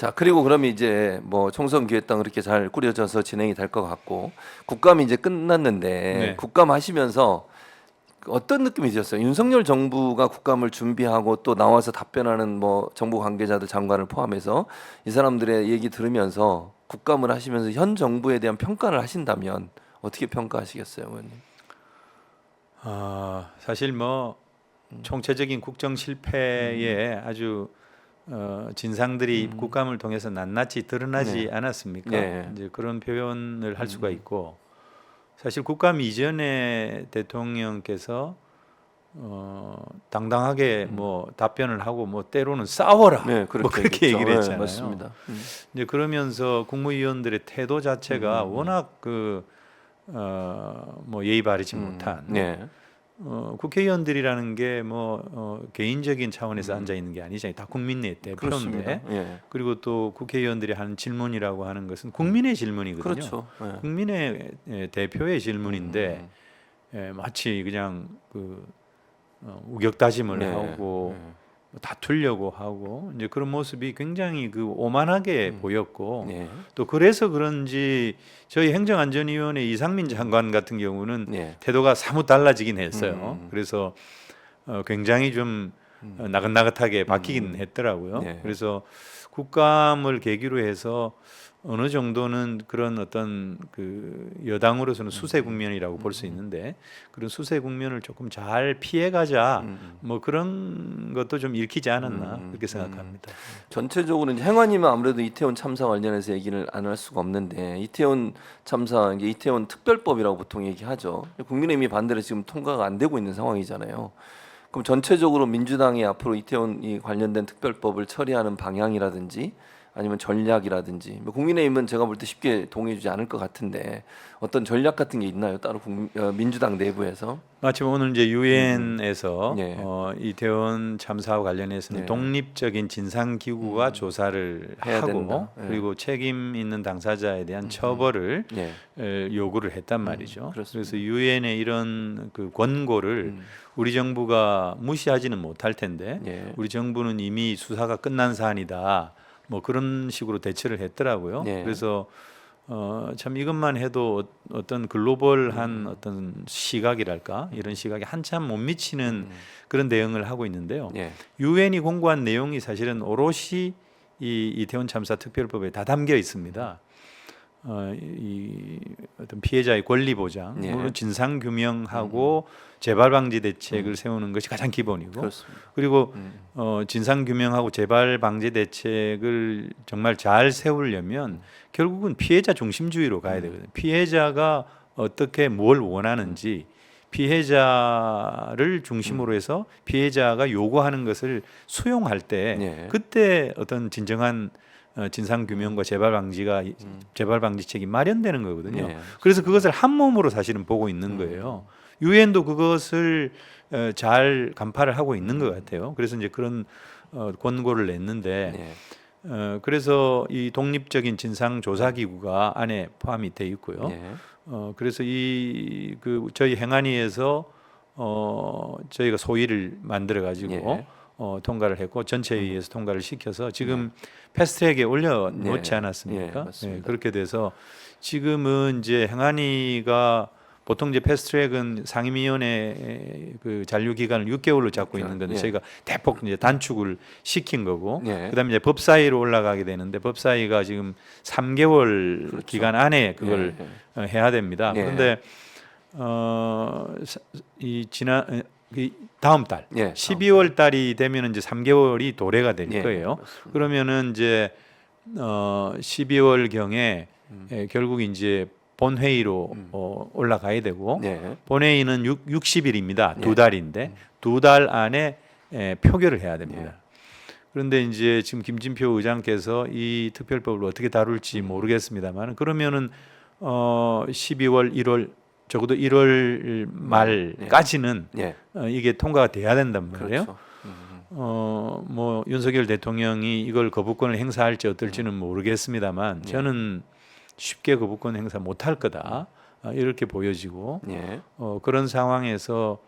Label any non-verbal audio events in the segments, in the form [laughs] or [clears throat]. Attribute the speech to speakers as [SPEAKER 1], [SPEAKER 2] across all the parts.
[SPEAKER 1] 자 그리고 그러면 이제 뭐 총선 기획당 그렇게 잘 꾸려져서 진행이 될 것 같고 국감이 이제 끝났는데
[SPEAKER 2] 네.
[SPEAKER 1] 국감 하시면서 어떤 느낌이 드셨어요? 윤석열 정부가 국감을 준비하고 또 나와서 답변하는 뭐 정부 관계자들 장관을 포함해서 이 사람들의 얘기 들으면서 국감을 하시면서 현 정부에 대한 평가를 하신다면 어떻게 평가하시겠어요, 의원님?
[SPEAKER 2] 아, 사실 뭐
[SPEAKER 1] 음.
[SPEAKER 2] 총체적인 국정 실패에 아주 어, 진상들이 국감을 통해서 낱낱이 드러나지
[SPEAKER 1] 음. 네.
[SPEAKER 2] 않았습니까?
[SPEAKER 1] 네.
[SPEAKER 2] 이제 그런 표현을 할 수가
[SPEAKER 1] 음.
[SPEAKER 2] 있고 사실 국감 이전에 대통령께서 어, 당당하게 뭐 답변을 하고 뭐 때로는 싸워라
[SPEAKER 1] 음. 네,
[SPEAKER 2] 뭐 그렇게. 얘기를 했잖아요.
[SPEAKER 1] 네, 맞습니다. 음.
[SPEAKER 2] 이제 그러면서 국무위원들의 태도 자체가
[SPEAKER 1] 음.
[SPEAKER 2] 워낙 그 어, 뭐 예의 바르지
[SPEAKER 1] 음,
[SPEAKER 2] 못한
[SPEAKER 1] 네.
[SPEAKER 2] 어, 국회의원들이라는 게 뭐 어, 개인적인 차원에서
[SPEAKER 1] 음.
[SPEAKER 2] 앉아 있는 게 아니잖아요. 다 국민의. 대표인데
[SPEAKER 1] 예.
[SPEAKER 2] 그리고 또 국회의원들이 하는 질문이라고 하는 것은 국민의 질문이거든요.
[SPEAKER 1] 그렇죠. 예.
[SPEAKER 2] 국민의 예, 대표의 질문인데
[SPEAKER 1] 음.
[SPEAKER 2] 예, 마치 그냥 그 어, 우격다짐을
[SPEAKER 1] 네.
[SPEAKER 2] 하고
[SPEAKER 1] 네.
[SPEAKER 2] 뭐 다투려고 하고 이제 그런 모습이 굉장히 그 오만하게 보였고
[SPEAKER 1] 네.
[SPEAKER 2] 또 그래서 그런지 저희 행정안전위원회 이상민 장관 같은 경우는
[SPEAKER 1] 네.
[SPEAKER 2] 태도가 사뭇 달라지긴 했어요.
[SPEAKER 1] 음.
[SPEAKER 2] 그래서 어, 굉장히 좀
[SPEAKER 1] 음.
[SPEAKER 2] 어, 나긋나긋하게 바뀌긴 했더라고요.
[SPEAKER 1] 네.
[SPEAKER 2] 그래서 국감을 계기로 해서 어느 정도는 그런 어떤 그 여당으로서는 수세 국면이라고 볼 수 있는데 그런 수세 국면을 조금 잘 피해가자
[SPEAKER 1] 음.
[SPEAKER 2] 뭐 그런 것도 좀 읽히지 않았나
[SPEAKER 1] 음,
[SPEAKER 2] 그렇게 생각합니다.
[SPEAKER 1] 전체적으로 행안위는 아무래도 이태원 참사 관련해서 얘기를 안 할 수가 없는데 이태원 참사 이게 이태원 특별법이라고 보통 얘기하죠. 국민의힘이 반대로 지금 통과가 안 되고 있는 상황이잖아요. 그럼 전체적으로 민주당이 앞으로 이태원 이 관련된 특별법을 처리하는 방향이라든지 아니면 전략이라든지 뭐 국민의힘은 제가 볼 때 쉽게 동의해주지 않을 것 같은데 어떤 전략 같은 게 있나요? 따로 국민, 어, 민주당 내부에서?
[SPEAKER 2] 마침 오늘 이제 유엔에서
[SPEAKER 1] 네.
[SPEAKER 2] 어, 이태원 참사와 관련해서는
[SPEAKER 1] 네.
[SPEAKER 2] 독립적인 진상 기구가
[SPEAKER 1] 음.
[SPEAKER 2] 조사를 하고.
[SPEAKER 1] 네.
[SPEAKER 2] 그리고 책임 있는 당사자에 대한 처벌을
[SPEAKER 1] 예.
[SPEAKER 2] 에, 요구를 했단 말이죠.
[SPEAKER 1] 음.
[SPEAKER 2] 그래서 유엔의 이런 그 권고를
[SPEAKER 1] 음.
[SPEAKER 2] 우리 정부가 무시하지는 못할 텐데
[SPEAKER 1] 예.
[SPEAKER 2] 우리 정부는 이미 수사가 끝난 사안이다. 뭐 그런 식으로 대처를 했더라고요.
[SPEAKER 1] 네.
[SPEAKER 2] 그래서 어, 참 이것만 해도 어- 어떤 글로벌한 어떤 시각이랄까 이런 시각에 한참 못 미치는
[SPEAKER 1] 음.
[SPEAKER 2] 그런 대응을 하고 있는데요.
[SPEAKER 1] 예.
[SPEAKER 2] 유엔이 공고한 내용이 사실은 오롯이 이 이태원 참사 특별법에 다 담겨 있습니다. 어, 이 어떤 피해자의 권리 보장,
[SPEAKER 1] 예.
[SPEAKER 2] 물론 진상 규명하고 재발 방지 대책을 세우는 것이 가장 기본이고,
[SPEAKER 1] 그렇습니다.
[SPEAKER 2] 그리고
[SPEAKER 1] 음.
[SPEAKER 2] 어, 진상 규명하고 재발 방지 대책을 정말 잘 세우려면 결국은 피해자 중심주의로 가야 되거든요. 피해자가 어떻게 뭘 원하는지 피해자를 중심으로 해서 피해자가 요구하는 것을 수용할 때
[SPEAKER 1] 예.
[SPEAKER 2] 그때 어떤 진정한 어, 진상 규명과 재발 방지가 재발 방지책이 마련되는 거거든요.
[SPEAKER 1] 예.
[SPEAKER 2] 그래서 그것을 한 몸으로 사실은 보고 있는 거예요. 유엔도 그것을 어, 잘 간파를 하고 있는 것 같아요. 그래서 이제 그런 어, 권고를 냈는데
[SPEAKER 1] 예.
[SPEAKER 2] 어, 그래서 이 독립적인 진상 조사 기구가 안에 포함이 돼 있고요.
[SPEAKER 1] 예.
[SPEAKER 2] 어, 그래서 이 그 저희 행안위에서 어, 저희가 소위를 만들어 가지고
[SPEAKER 1] 예.
[SPEAKER 2] 어, 통과를 했고 전체 회의에서 통과를 시켜서 지금 패스트트랙에 올려 놓지
[SPEAKER 1] 네.
[SPEAKER 2] 않았습니까?
[SPEAKER 1] 예, 맞습니다.
[SPEAKER 2] 그렇게 돼서 지금은 이제 행안위가 보통 이제 패스트트랙은 상임위원회 그 잔류 기간을 6개월로 잡고 있는 건데
[SPEAKER 1] 예.
[SPEAKER 2] 저희가 대폭 이제 단축을 시킨 거고
[SPEAKER 1] 예.
[SPEAKER 2] 그다음에 이제 법사위로 올라가게 되는데 법사위가 지금 3개월
[SPEAKER 1] 그렇죠.
[SPEAKER 2] 기간 안에 그걸. 어, 해야 됩니다.
[SPEAKER 1] 예.
[SPEAKER 2] 그런데 어이 지난 다음 달
[SPEAKER 1] 예, 다음
[SPEAKER 2] 12월 달이 되면 이제 3개월이 도래가 될
[SPEAKER 1] 예,
[SPEAKER 2] 거예요.
[SPEAKER 1] 맞습니다.
[SPEAKER 2] 그러면은 이제 어 12월 경에
[SPEAKER 1] 음.
[SPEAKER 2] 예, 결국 이제 본회의로
[SPEAKER 1] 음.
[SPEAKER 2] 어, 올라가야 되고
[SPEAKER 1] 네.
[SPEAKER 2] 본회의는 6, 60일입니다.
[SPEAKER 1] 예.
[SPEAKER 2] 두 달인데 두달 안에 에, 표결을 해야 됩니다. 그런데 이제 지금 김진표 의장께서 이 특별법을 어떻게 다룰지 모르겠습니다만 그러면은 어 12월 1월 적어도 1월 말까지는
[SPEAKER 1] 예.
[SPEAKER 2] 어, 이게 통과가 돼야 된단 말이에요.
[SPEAKER 1] 그렇죠. 음.
[SPEAKER 2] 어, 뭐 윤석열 대통령이 이걸 거부권을 행사할지 어떨지는 모르겠습니다만
[SPEAKER 1] 네.
[SPEAKER 2] 저는 쉽게 거부권 행사 못할 거다 아, 이렇게 보여지고
[SPEAKER 1] 예.
[SPEAKER 2] 어, 그런 상황에서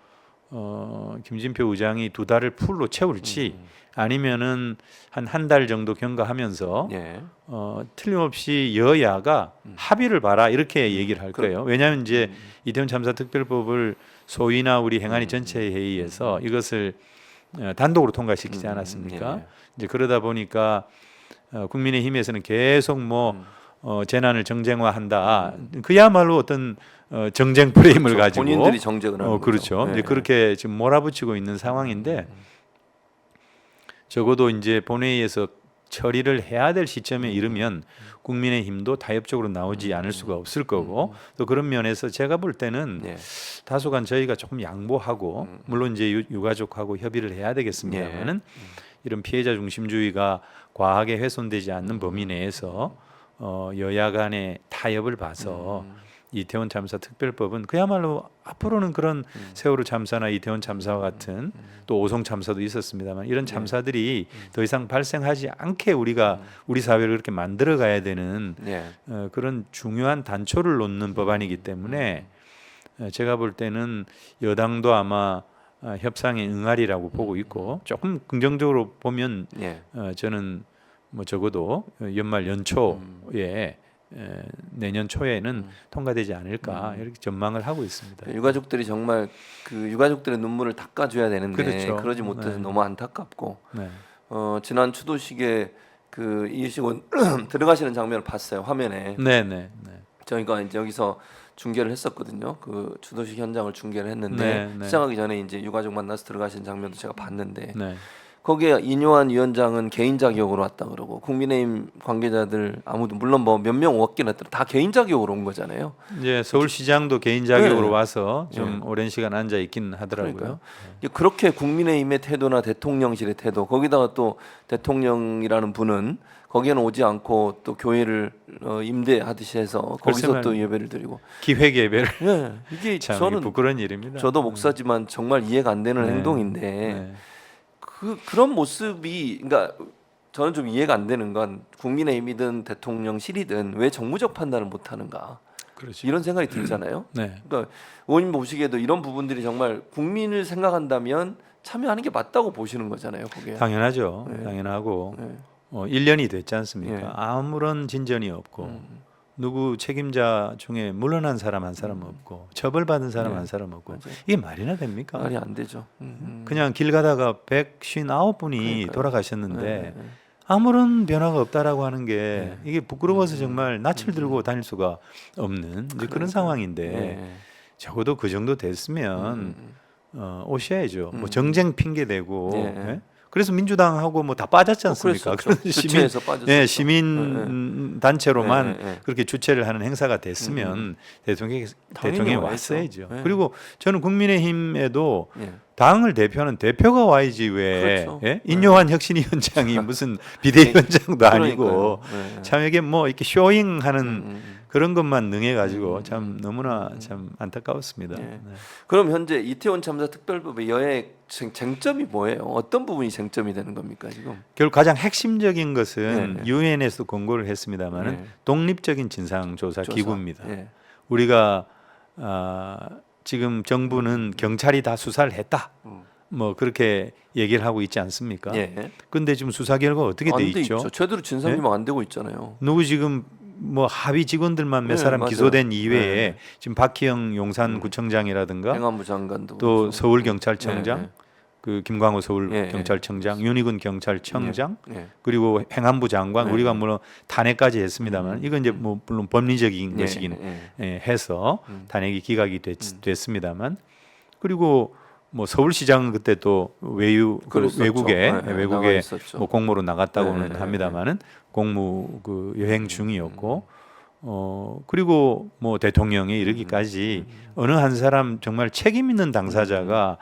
[SPEAKER 2] 어, 김진표 의장이 두 달을 풀로 채울지
[SPEAKER 1] 음.
[SPEAKER 2] 아니면은 한 한 달 정도 경과하면서
[SPEAKER 1] 예.
[SPEAKER 2] 어, 틀림없이 여야가 합의를 봐라 이렇게 얘기를 할
[SPEAKER 1] 음.
[SPEAKER 2] 거예요. 왜냐하면 이제 이태원 참사 특별법을 소위나 우리 행안위 전체 회의에서 이것을 어, 단독으로 통과시키지
[SPEAKER 1] 음,
[SPEAKER 2] 않았습니까?
[SPEAKER 1] 예.
[SPEAKER 2] 이제 그러다 보니까 어, 국민의힘에서는 계속 뭐
[SPEAKER 1] 음.
[SPEAKER 2] 어, 재난을 정쟁화한다. 그야말로 어떤 어, 정쟁 프레임을
[SPEAKER 1] 그렇죠.
[SPEAKER 2] 가지고
[SPEAKER 1] 본인들이 정쟁을 하는
[SPEAKER 2] 어, 그렇죠.
[SPEAKER 1] 거죠.
[SPEAKER 2] 이제
[SPEAKER 1] 예.
[SPEAKER 2] 그렇게 지금 몰아붙이고 있는 상황인데 적어도 이제 본회의에서 처리를 해야 될 시점에 이르면 국민의 힘도 타협적으로 나오지 않을 수가 없을 거고 또 그런 면에서 제가 볼 때는
[SPEAKER 1] 예.
[SPEAKER 2] 다소간 저희가 조금 양보하고 물론 이제 유, 유가족하고 협의를 해야 되겠습니다만은 이런 피해자 중심주의가 과하게 훼손되지 않는 범위 내에서 어, 여야 간의 타협을 봐서 이태원 참사 특별법은 그야말로 앞으로는 그런 세월호 참사나 이태원 참사와 같은 또 오송 참사도 있었습니다만 이런 참사들이 더 이상 발생하지 않게 우리가 우리 사회를 그렇게 만들어 가야 되는
[SPEAKER 1] 예.
[SPEAKER 2] 어, 그런 중요한 단초를 놓는 법안이기 때문에 어, 제가 볼 때는 여당도 아마 어, 협상에 응하리라고 보고 있고 조금 긍정적으로 보면
[SPEAKER 1] 예.
[SPEAKER 2] 어, 저는 뭐 적어도 연말 연초에 에, 내년 초에는 통과되지 않을까 이렇게 전망을 하고 있습니다.
[SPEAKER 1] 유가족들이 정말 그 유가족들의 눈물을 닦아줘야 되는데
[SPEAKER 2] 그렇죠.
[SPEAKER 1] 그러지 못해서
[SPEAKER 2] 네.
[SPEAKER 1] 너무 안타깝고
[SPEAKER 2] 네.
[SPEAKER 1] 어, 지난 추도식에 그 이유식은 [clears throat] 들어가시는 장면을 봤어요 화면에
[SPEAKER 2] 네, 네, 네.
[SPEAKER 1] 저희가 이제 여기서 중계를 했었거든요 그 추도식 현장을 중계를 했는데
[SPEAKER 2] 네, 네.
[SPEAKER 1] 시작하기 전에 이제 유가족 만나서 들어가시는 장면도 제가 봤는데
[SPEAKER 2] 네.
[SPEAKER 1] 거기에 인요한 위원장은 개인 자격으로 왔다 그러고 국민의힘 관계자들 아무도 물론 뭐 몇 명 왔긴 했더라 다 개인 자격으로 온 거잖아요.
[SPEAKER 2] 이제 서울시장도 개인 자격으로
[SPEAKER 1] 네.
[SPEAKER 2] 와서 좀
[SPEAKER 1] 네.
[SPEAKER 2] 오랜 시간 앉아 있긴 하더라고요.
[SPEAKER 1] 이제 그렇게 국민의힘의 태도나 대통령실의 태도 거기다가 또 대통령이라는 분은 거기에는 오지 않고 또 교회를 어, 임대하듯이 해서 거기서 또. 예배를 드리고
[SPEAKER 2] 기획 예배를
[SPEAKER 1] 예, 이게 [laughs]
[SPEAKER 2] 참
[SPEAKER 1] 저는
[SPEAKER 2] 부끄러운 일입니다.
[SPEAKER 1] 저도 목사지만 정말 이해가 안 되는
[SPEAKER 2] 네.
[SPEAKER 1] 행동인데
[SPEAKER 2] 네.
[SPEAKER 1] 그 그런 모습이 그러니까 저는 좀 이해가 안 되는 건 국민의힘이든 대통령실이든 왜 정무적 판단을 못 하는가
[SPEAKER 2] 그렇죠.
[SPEAKER 1] 이런 생각이 들잖아요. [clears throat]
[SPEAKER 2] 네.
[SPEAKER 1] 그러니까 의원님 보시기에도 이런 부분들이 정말 국민을 생각한다면 참여하는 게 맞다고 보시는 거잖아요. 그게.
[SPEAKER 2] 당연하죠.
[SPEAKER 1] 네.
[SPEAKER 2] 당연하고
[SPEAKER 1] 네.
[SPEAKER 2] 어, 1년이 됐지 않습니까?
[SPEAKER 1] 예.
[SPEAKER 2] 아무런 진전이 없고
[SPEAKER 1] 음.
[SPEAKER 2] 누구 책임자 중에 물러난 사람 한 사람 없고 처벌받은 사람
[SPEAKER 1] 네.
[SPEAKER 2] 한 사람 없고
[SPEAKER 1] 맞아요.
[SPEAKER 2] 이게 말이나 됩니까?
[SPEAKER 1] 말이 안 되죠. 음, 음.
[SPEAKER 2] 그냥 길 가다가 159분이
[SPEAKER 1] 그러니까요.
[SPEAKER 2] 돌아가셨는데
[SPEAKER 1] 네, 네.
[SPEAKER 2] 아무런 변화가 없다라고 하는 게
[SPEAKER 1] 네.
[SPEAKER 2] 이게 부끄러워서 정말 낯을 들고 다닐 수가 없는 그런. 상황인데
[SPEAKER 1] 네.
[SPEAKER 2] 적어도 그 정도 됐으면
[SPEAKER 1] 음, 음.
[SPEAKER 2] 어, 오셔야죠. 뭐
[SPEAKER 1] 음.
[SPEAKER 2] 정쟁 핑계 대고
[SPEAKER 1] 예.
[SPEAKER 2] 예? 그래서 민주당하고 뭐 다 빠졌지 않습니까?
[SPEAKER 1] 어.
[SPEAKER 2] 그런 시민
[SPEAKER 1] 주체에서 빠졌었죠.
[SPEAKER 2] 예, 시민 단체로만
[SPEAKER 1] 네, 네, 네.
[SPEAKER 2] 그렇게 주최를 하는 행사가 됐으면 대통령이
[SPEAKER 1] 당연히
[SPEAKER 2] 대통령이
[SPEAKER 1] 와야죠.
[SPEAKER 2] 왔어야죠.
[SPEAKER 1] 네.
[SPEAKER 2] 그리고 저는 국민의힘에도
[SPEAKER 1] 예.
[SPEAKER 2] 당을 대표하는 대표가 와야지 왜
[SPEAKER 1] 그렇죠.
[SPEAKER 2] 예? 인요한 혁신위 원장이 [laughs] 무슨 비대위원장도 아니고.
[SPEAKER 1] 네.
[SPEAKER 2] 참 이게 뭐 이렇게 쇼잉하는
[SPEAKER 1] 음, 음.
[SPEAKER 2] 그런 것만 능해가지고 참 너무나 참 안타까웠습니다.
[SPEAKER 1] 예.
[SPEAKER 2] 네.
[SPEAKER 1] 그럼 현재 이태원 참사 특별법의 쟁, 쟁점이 뭐예요? 어떤 부분이 쟁점이 되는 겁니까 지금?
[SPEAKER 2] 결국 가장 핵심적인 것은
[SPEAKER 1] 네, 네.
[SPEAKER 2] 유엔에서 권고를 했습니다마는
[SPEAKER 1] 네.
[SPEAKER 2] 독립적인 진상조사
[SPEAKER 1] 조사.
[SPEAKER 2] 기구입니다.
[SPEAKER 1] 예.
[SPEAKER 2] 우리가 아, 지금 정부는 경찰이 다 수사를 했다.
[SPEAKER 1] 음.
[SPEAKER 2] 뭐 그렇게 얘기를 하고 있지 않습니까?
[SPEAKER 1] 예.
[SPEAKER 2] 근데 지금 수사 결과 어떻게 돼 있죠?
[SPEAKER 1] 있죠. 제대로 진상 규명 안 되고 있잖아요.
[SPEAKER 2] 누구 지금 뭐 하위 직원들만 몇
[SPEAKER 1] 네,
[SPEAKER 2] 사람
[SPEAKER 1] 맞아요.
[SPEAKER 2] 기소된 이외에
[SPEAKER 1] 네.
[SPEAKER 2] 지금 박희영 용산구청장이라든가
[SPEAKER 1] 행안부 장관도
[SPEAKER 2] 또
[SPEAKER 1] 그렇고.
[SPEAKER 2] 서울 경찰청장
[SPEAKER 1] 예,
[SPEAKER 2] 그 김광호 서울
[SPEAKER 1] 예, 예.
[SPEAKER 2] 경찰청장, 윤희근 경찰청장,
[SPEAKER 1] 예. 예.
[SPEAKER 2] 그리고 행안부 장관
[SPEAKER 1] 네.
[SPEAKER 2] 우리가 물론 탄핵까지 했습니다만 이건 이제 뭐 물론 법리적인
[SPEAKER 1] 예,
[SPEAKER 2] 것이긴
[SPEAKER 1] 예.
[SPEAKER 2] 예, 해서
[SPEAKER 1] 음.
[SPEAKER 2] 탄핵이 기각이 됐, 됐습니다만 그리고 뭐 서울시장은 그때 또 외유 그. 외국에
[SPEAKER 1] 예, 예, 나가
[SPEAKER 2] 외국에. 뭐 공모로 나갔다고는
[SPEAKER 1] 네, 네,
[SPEAKER 2] 합니다만은 공무 그 여행 중이었고 어 그리고 뭐 대통령에 이르기까지 어느 한 사람 정말 책임 있는 당사자가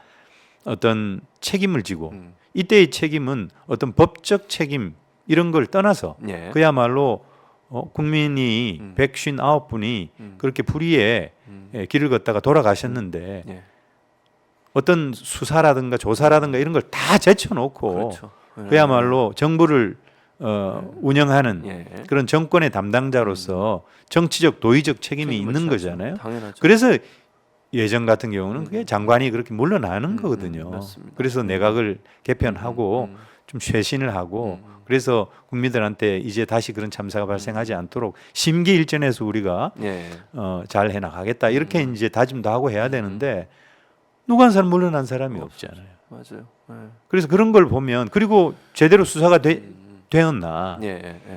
[SPEAKER 2] 어떤 책임을 지고
[SPEAKER 1] 음.
[SPEAKER 2] 이때의 책임은 어떤 법적 책임 이런 걸 떠나서
[SPEAKER 1] 예.
[SPEAKER 2] 그야말로 어, 국민이
[SPEAKER 1] 음.
[SPEAKER 2] 159분이
[SPEAKER 1] 음.
[SPEAKER 2] 그렇게 불의에
[SPEAKER 1] 음.
[SPEAKER 2] 예, 길을 걷다가 돌아가셨는데
[SPEAKER 1] 예.
[SPEAKER 2] 어떤 수사라든가 조사라든가 이런 걸 다 제쳐놓고
[SPEAKER 1] 그렇죠. 예.
[SPEAKER 2] 그야말로 정부를 어, 운영하는
[SPEAKER 1] 예.
[SPEAKER 2] 그런 정권의 담당자로서 정치적 도의적 책임이 있는. 거잖아요.
[SPEAKER 1] 당연하죠.
[SPEAKER 2] 그래서 예전 같은 경우는 그게 장관이 그렇게 물러나는
[SPEAKER 1] 음,
[SPEAKER 2] 거거든요.
[SPEAKER 1] 음, 맞습니다.
[SPEAKER 2] 그래서 내각을 개편하고
[SPEAKER 1] 음,
[SPEAKER 2] 좀 쇄신을 하고
[SPEAKER 1] 음, 음.
[SPEAKER 2] 그래서 국민들한테 이제 다시 그런 참사가 발생하지 않도록 심기일전에서 우리가
[SPEAKER 1] 예.
[SPEAKER 2] 어, 잘 해나가겠다 이렇게
[SPEAKER 1] 음.
[SPEAKER 2] 이제 다짐도 하고 해야 되는데 누가 한 사람 물러난 사람이 없잖아요.
[SPEAKER 1] 맞아요. 예.
[SPEAKER 2] 그래서 그런 걸 보면 그리고 제대로 수사가 되,
[SPEAKER 1] 음,
[SPEAKER 2] 되었나
[SPEAKER 1] 예, 예, 예.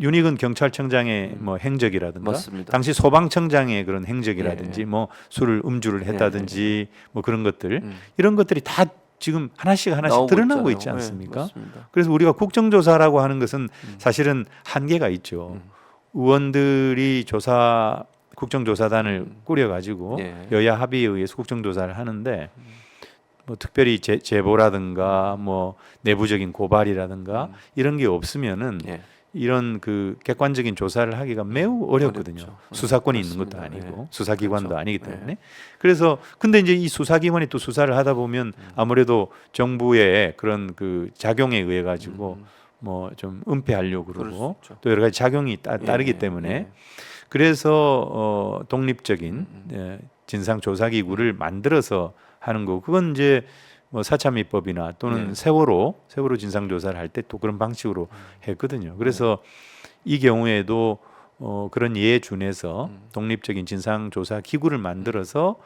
[SPEAKER 2] 윤익은 경찰청장의 뭐 행적이라든가
[SPEAKER 1] 맞습니다.
[SPEAKER 2] 당시 소방청장의 그런 행적이라든지
[SPEAKER 1] 예.
[SPEAKER 2] 뭐 술을 음주를 했다든지 뭐 그런 것들
[SPEAKER 1] 음.
[SPEAKER 2] 이런 것들이 다 지금 하나씩 하나씩 드러나고
[SPEAKER 1] 있잖아요.
[SPEAKER 2] 있지 않습니까?
[SPEAKER 1] 예, 맞습니다.
[SPEAKER 2] 그래서 우리가 국정조사라고 하는 것은
[SPEAKER 1] 음.
[SPEAKER 2] 사실은 한계가 있죠.
[SPEAKER 1] 음.
[SPEAKER 2] 의원들이 조사 국정조사단을
[SPEAKER 1] 음.
[SPEAKER 2] 꾸려가지고
[SPEAKER 1] 예.
[SPEAKER 2] 여야 합의에 의해서 국정조사를 하는데 뭐 특별히 제, 제보라든가 뭐 내부적인 고발이라든가
[SPEAKER 1] 음.
[SPEAKER 2] 이런 게 없으면은
[SPEAKER 1] 예.
[SPEAKER 2] 이런 그 객관적인 조사를 하기가 매우 어렵거든요.
[SPEAKER 1] 어렵죠. 음,
[SPEAKER 2] 수사권이 있는 것도. 아니고
[SPEAKER 1] 예.
[SPEAKER 2] 수사기관도
[SPEAKER 1] 그렇죠.
[SPEAKER 2] 아니기
[SPEAKER 1] 예.
[SPEAKER 2] 때문에 그래서 근데 이제 이 수사기관이 또 수사를 하다 보면
[SPEAKER 1] 음.
[SPEAKER 2] 아무래도 정부의 그런 그 작용에 의해 가지고
[SPEAKER 1] 음,
[SPEAKER 2] 뭐좀 은폐하려고 그러고. 또 여러 가지 작용이 따,
[SPEAKER 1] 예,
[SPEAKER 2] 따르기
[SPEAKER 1] 예,
[SPEAKER 2] 때문에
[SPEAKER 1] 예.
[SPEAKER 2] 그래서 어, 독립적인
[SPEAKER 1] 음,
[SPEAKER 2] 예, 진상 조사 기구를 만들어서 하는 거 그건 이제 뭐 사참위법이나 또는
[SPEAKER 1] 네.
[SPEAKER 2] 세월호 세월호 진상 조사를 할 때 또 그런 방식으로
[SPEAKER 1] 음.
[SPEAKER 2] 했거든요. 그래서 이 경우에도 어, 그런 예에 준해서
[SPEAKER 1] 음.
[SPEAKER 2] 독립적인 진상 조사 기구를 만들어서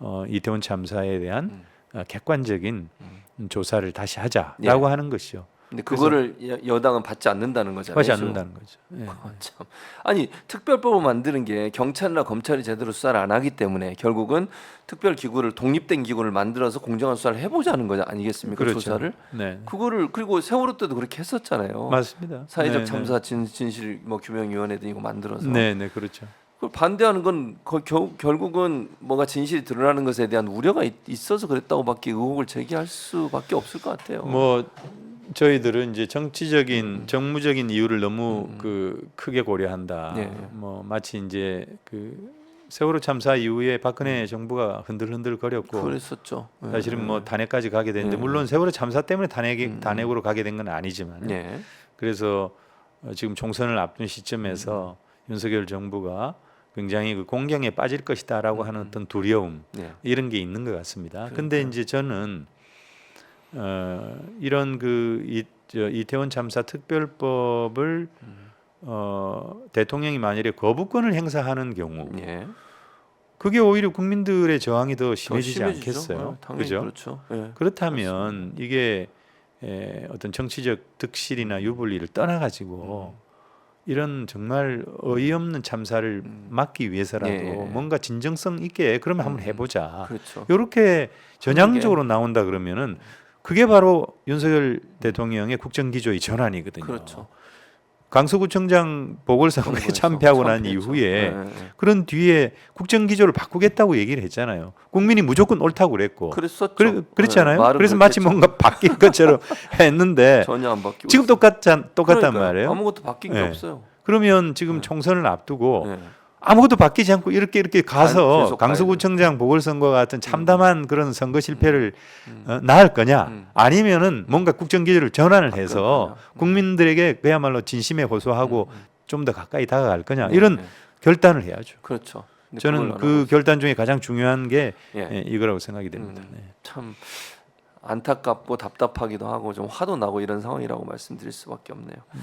[SPEAKER 2] 어, 이태원 참사에 대한
[SPEAKER 1] 음.
[SPEAKER 2] 어, 객관적인
[SPEAKER 1] 음.
[SPEAKER 2] 조사를 다시 하자라고
[SPEAKER 1] 예.
[SPEAKER 2] 하는 것이요.
[SPEAKER 1] 근데 그거를 여- 여당은 받지 않는다는 거잖아요. 지금.
[SPEAKER 2] 않는다는 거죠. 예.
[SPEAKER 1] 아, 참. 아니 특별법을 만드는 게 경찰이나 검찰이 제대로 수사를 안 하기 때문에 결국은 특별 기구를 독립된 기구를 만들어서 공정한 수사를 해보자는 거 아니겠습니까?
[SPEAKER 2] 그렇죠.
[SPEAKER 1] 조사를
[SPEAKER 2] 네.
[SPEAKER 1] 그거를 그리고 세월호 때도 그렇게 했었잖아요.
[SPEAKER 2] 맞습니다.
[SPEAKER 1] 사회적
[SPEAKER 2] 네,
[SPEAKER 1] 참사 진, 진실 뭐 규명위원회도 이거 만들어서
[SPEAKER 2] 네, 네, 그렇죠.
[SPEAKER 1] 그걸 반대하는 건 거, 겨, 결국은 뭔가 진실이 드러나는 것에 대한 우려가 있, 있어서 그랬다고밖에 의혹을 제기할 수밖에 없을 것 같아요.
[SPEAKER 2] 뭐 저희들은 이제 정치적인
[SPEAKER 1] 음.
[SPEAKER 2] 정무적인 이유를 너무
[SPEAKER 1] 음.
[SPEAKER 2] 그 크게 고려한다.
[SPEAKER 1] 네.
[SPEAKER 2] 뭐 마치 이제 그 세월호 참사 이후에 박근혜 정부가 흔들흔들 거렸고
[SPEAKER 1] 음. 그랬었죠. 예,
[SPEAKER 2] 사실은
[SPEAKER 1] 예.
[SPEAKER 2] 뭐 탄핵까지 가게 됐는데
[SPEAKER 1] 네.
[SPEAKER 2] 물론 세월호 참사 때문에 탄핵이
[SPEAKER 1] 음.
[SPEAKER 2] 탄핵으로 가게 된 건 아니지만
[SPEAKER 1] 네.
[SPEAKER 2] 그래서 어, 지금 총선을 앞둔 시점에서
[SPEAKER 1] 음.
[SPEAKER 2] 윤석열 정부가 굉장히 그 공경에 빠질 것이다라고 하는
[SPEAKER 1] 음.
[SPEAKER 2] 어떤 두려움
[SPEAKER 1] 네.
[SPEAKER 2] 이런 게 있는 것 같습니다. 근데
[SPEAKER 1] 그러니까요.
[SPEAKER 2] 이제 저는 어, 이런 그 이, 저, 이태원 참사 특별법을
[SPEAKER 1] 음.
[SPEAKER 2] 어, 대통령이 만일에 거부권을 행사하는 경우
[SPEAKER 1] 예.
[SPEAKER 2] 그게 오히려 국민들의 저항이
[SPEAKER 1] 더더
[SPEAKER 2] 심해지지
[SPEAKER 1] 심해지죠.
[SPEAKER 2] 않겠어요?
[SPEAKER 1] 어, 당연히
[SPEAKER 2] 그죠?
[SPEAKER 1] 그렇죠. 예.
[SPEAKER 2] 그렇다면 이게 에, 어떤 정치적 득실이나 유불리를 떠나가지고 이런 정말 어이없는 참사를
[SPEAKER 1] 음.
[SPEAKER 2] 막기 위해서라도
[SPEAKER 1] 예, 예.
[SPEAKER 2] 뭔가 진정성 있게 그러면 한번
[SPEAKER 1] 음.
[SPEAKER 2] 해보자.
[SPEAKER 1] 그렇죠.
[SPEAKER 2] 이렇게 전향적으로 나온다 그러면은 그게 바로 윤석열 대통령의 국정기조의 전환이거든요.
[SPEAKER 1] 그렇죠.
[SPEAKER 2] 강서구청장 보궐선거에 참패하고 난
[SPEAKER 1] 참패했죠.
[SPEAKER 2] 이후에
[SPEAKER 1] 예, 예.
[SPEAKER 2] 그런 뒤에 국정기조를 바꾸겠다고 얘기를 했잖아요. 국민이 무조건 옳다고 그랬고.
[SPEAKER 1] 그랬었죠.
[SPEAKER 2] 그래,
[SPEAKER 1] 예,
[SPEAKER 2] 않아요?
[SPEAKER 1] 말은
[SPEAKER 2] 그래서 마치
[SPEAKER 1] 했죠.
[SPEAKER 2] 뭔가 바뀐 것처럼 [laughs] 했는데
[SPEAKER 1] 전혀 안 바뀌고
[SPEAKER 2] 지금. 똑같잖 똑같단
[SPEAKER 1] 그러니까요.
[SPEAKER 2] 말이에요.
[SPEAKER 1] 아무것도 바뀐 게
[SPEAKER 2] 예.
[SPEAKER 1] 없어요.
[SPEAKER 2] 그러면 지금
[SPEAKER 1] 네.
[SPEAKER 2] 총선을 앞두고
[SPEAKER 1] 예.
[SPEAKER 2] 아무것도 바뀌지 않고 이렇게 이렇게
[SPEAKER 1] 가-
[SPEAKER 2] 가서
[SPEAKER 1] 가야
[SPEAKER 2] 강서구청장 보궐선거 같은 참담한 그런 선거 실패를
[SPEAKER 1] 음.
[SPEAKER 2] 어, 나을 거냐
[SPEAKER 1] 음.
[SPEAKER 2] 아니면은 뭔가 국정기조를 전환을 해서
[SPEAKER 1] 거냐. 음.
[SPEAKER 2] 국민들에게 그야말로 진심에 호소하고
[SPEAKER 1] 음,
[SPEAKER 2] 좀더 가까이 다가갈 거냐
[SPEAKER 1] 네,
[SPEAKER 2] 이런
[SPEAKER 1] 네.
[SPEAKER 2] 결단을 해야죠.
[SPEAKER 1] 그렇죠.
[SPEAKER 2] 저는
[SPEAKER 1] 그
[SPEAKER 2] 결단 중에 가장 중요한 게.
[SPEAKER 1] 예.
[SPEAKER 2] 예, 이거라고 생각이 됩니다.
[SPEAKER 1] 음.
[SPEAKER 2] 네.
[SPEAKER 1] 참 안타깝고 답답하기도 하고 좀 화도 나고 이런 상황이라고 말씀드릴 수밖에 없네요.